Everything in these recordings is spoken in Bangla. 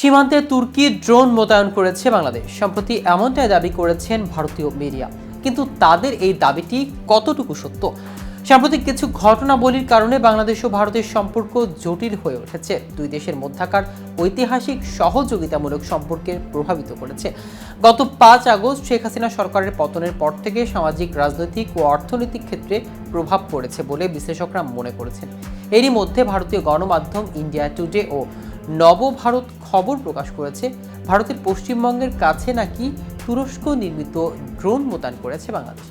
সীমান্তে তুর্কি ড্রোন মোতায়েন করেছে বাংলাদেশ। সম্প্রতি এমনটাই দাবি করেছেন ভারতীয় মিডিয়া। কিন্তু তাদের এই দাবিটি কতটুকু সত্য? সাম্প্রতিক কিছু ঘটনাবলীর কারণে বাংলাদেশ ও ভারতের সম্পর্ক জটিল হয়ে উঠেছে। দুই দেশের মধ্যাকার ঐতিহাসিক সহযোগিতামূলক সম্পর্কে প্রভাবিত করেছে। গত পাঁচ আগস্ট শেখ হাসিনা সরকারের পতনের পর থেকে সামাজিক, রাজনৈতিক ও অর্থনৈতিক ক্ষেত্রে প্রভাব পড়েছে বলে বিশ্লেষকরা মনে করেছেন। এরই মধ্যে ভারতীয় গণমাধ্যম ইন্ডিয়া টুডে ও নবভারত খবর প্রকাশ করেছে। ভারতের পশ্চিমবঙ্গের কাছে নাকি তুরস্ক নির্মিত ড্রোন মোতায়েন করেছে বাংলাদেশ।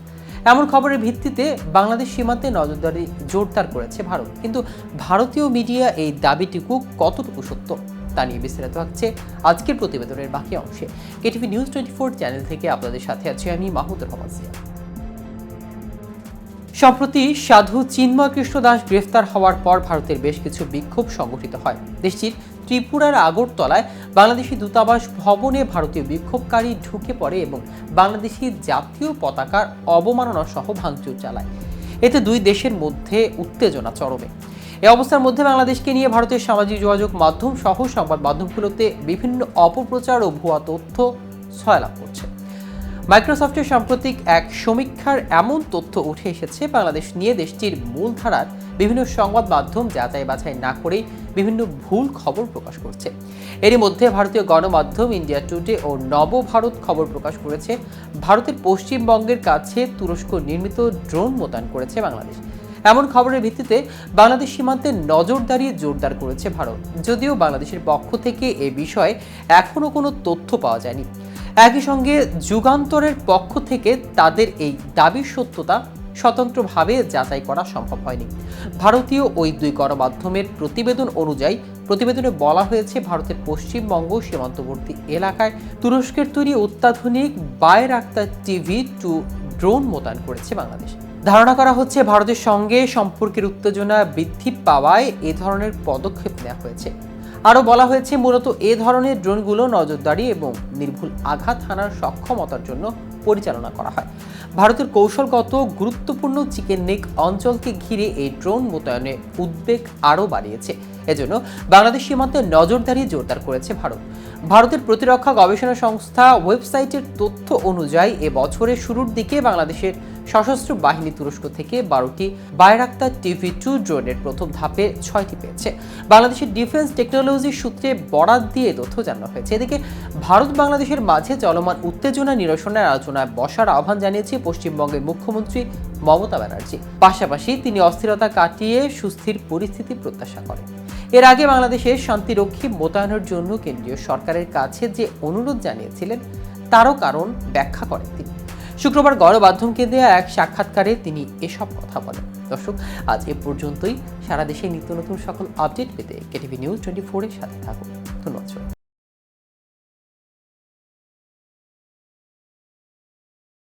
এমন খবরের ভিত্তিতে বাংলাদেশ সীমান্তে নজরদারি জোরদার করেছে ভারত। কিন্তু ভারতীয় মিডিয়া এই দাবিটুকু কতটুকু সত্য তা নিয়ে বিস্তারিত থাকছে আজকের প্রতিবেদনের বাকি অংশে। KTV news twenty four channel থেকে আপনাদের সাথে আছি আমি মাহমুদুর রহমান জিয়া সম্প্রতি সাধু চিন্ময় কৃষ্ণ দাস গ্রেফতার হওয়ার পর ভারতের বেশ কিছু বিক্ষোভ সংগঠিত হয়। দেশটির ত্রিপুরার আগরতলায় বাংলাদেশি দূতাবাস ভবনে ভারতীয় বিক্ষোভকারী ঢুকে পড়ে এবং বাংলাদেশি জাতীয় পতাকার অবমাননা সহ ভাঙচুর চালায়। এতে দুই দেশের মধ্যে উত্তেজনা চরমে। এই অবস্থার মধ্যে বাংলাদেশকে নিয়ে ভারতের সামাজিক যোগাযোগ মাধ্যম সহ সংবাদ মাধ্যমগুলোতে বিভিন্ন অপপ্রচার ও ভুয়া তথ্য ছয়লাভ করছে। মাইক্রোসফটের সাম্প্রতিক এক সমীক্ষার এমন তথ্য উঠে এসেছে, বাংলাদেশ নিয়ে দেশটির মূলধারার বিভিন্ন সংবাদ মাধ্যম যাচাই বাছাই না করেই বিভিন্ন ভুল খবর প্রকাশ করছে। এরই মধ্যে ভারতীয় গণমাধ্যম ইন্ডিয়া টুডে ও নবভারত খবর প্রকাশ করেছে। ভারতের পশ্চিমবঙ্গের কাছে তুরস্ক নির্মিত ড্রোন মোতায়েন করেছে বাংলাদেশ। এমন খবরের ভিত্তিতে বাংলাদেশ সীমান্তে নজরদারি জোরদার করেছে ভারত। যদিও বাংলাদেশের পক্ষ থেকে এ বিষয়ে এখনও কোনো তথ্য পাওয়া যায়নি। একই সঙ্গে যুগান্তরের পক্ষ থেকে তাদের এই দাবির সত্যতা স্বতন্ত্রভাবে যাচাই করা সম্ভব হয়নি। ভারতীয় ওই দুই গণমাধ্যমের প্রতিবেদন অনুযায়ী, প্রতিবেদনে বলা হয়েছে, ভারতের পশ্চিমবঙ্গ সীমান্তবর্তী এলাকায় তুরস্কের তৈরি অত্যাধুনিক বায়ের আক্তার টিভি টু ড্রোন মোতায়েন করেছে বাংলাদেশ। ধারণা করা হচ্ছে, ভারতের সঙ্গে সম্পর্কের উত্তেজনা বৃদ্ধি পাওয়ায় এ ধরনের পদক্ষেপ নেওয়া হয়েছে। আরও বলা হয়েছে, মূলত এ ধরনের ড্রোনগুলো নজরদারি এবং নির্ভুল আঘাত হানার সক্ষমতার জন্য পরিচালনা করা হয়। ভারতের কৌশলগত গুরুত্বপূর্ণ চিকেন নেক অঞ্চলকে ঘিরে এই ড্রোন মোতায়েনে উদ্বেগ আরও বাড়িয়েছে। এজন্য বাংলাদেশ সীমান্তে নজরদারি জোরদার করেছে ভারত। ভারতের প্রতিরক্ষা গবেষণা সংস্থা ওয়েবসাইটের তথ্য অনুযায়ী, এ বছরের শুরুর দিকে বাংলাদেশের সশস্ত্র বাহিনী তুরস্ক থেকে বারোটি বায়রাক্তার টিভি টু ড্রোনের প্রথম ধাপে ছয়টি পেয়েছে। বাংলাদেশের ডিফেন্স টেকনোলজি সূত্রে বরাত দিয়ে তথ্য জানানো হয়েছে। এদিকে ভারত বাংলাদেশের মাঝে চলমান উত্তেজনা নিরসনের আলোচনায় বসার আহ্বান জানিয়েছে পশ্চিমবঙ্গের মুখ্যমন্ত্রী মমতা ব্যানার্জি। পাশাপাশি তিনি অস্থিরতা কাটিয়ে সুস্থির পরিস্থিতি প্রত্যাশা করেন। এর আগে বাংলাদেশের শান্তিরক্ষী মোতায়েনের জন্য কেন্দ্রীয় সরকারের কাছে যে অনুরোধ জানিয়েছিলেন, তারও কারণ ব্যাখ্যা করেন তিনি। শুক্রবার গণমাধ্যমকে দেওয়া এক সাক্ষাৎকারে তিনি এসব কথা বলেন দর্শক, আজ এ পর্যন্তই সারা দেশে নিত্য নতুন সকল আপডেট পেতে কেটিভি নিউজ টোয়েন্টি ফোরের সাথে থাকুন।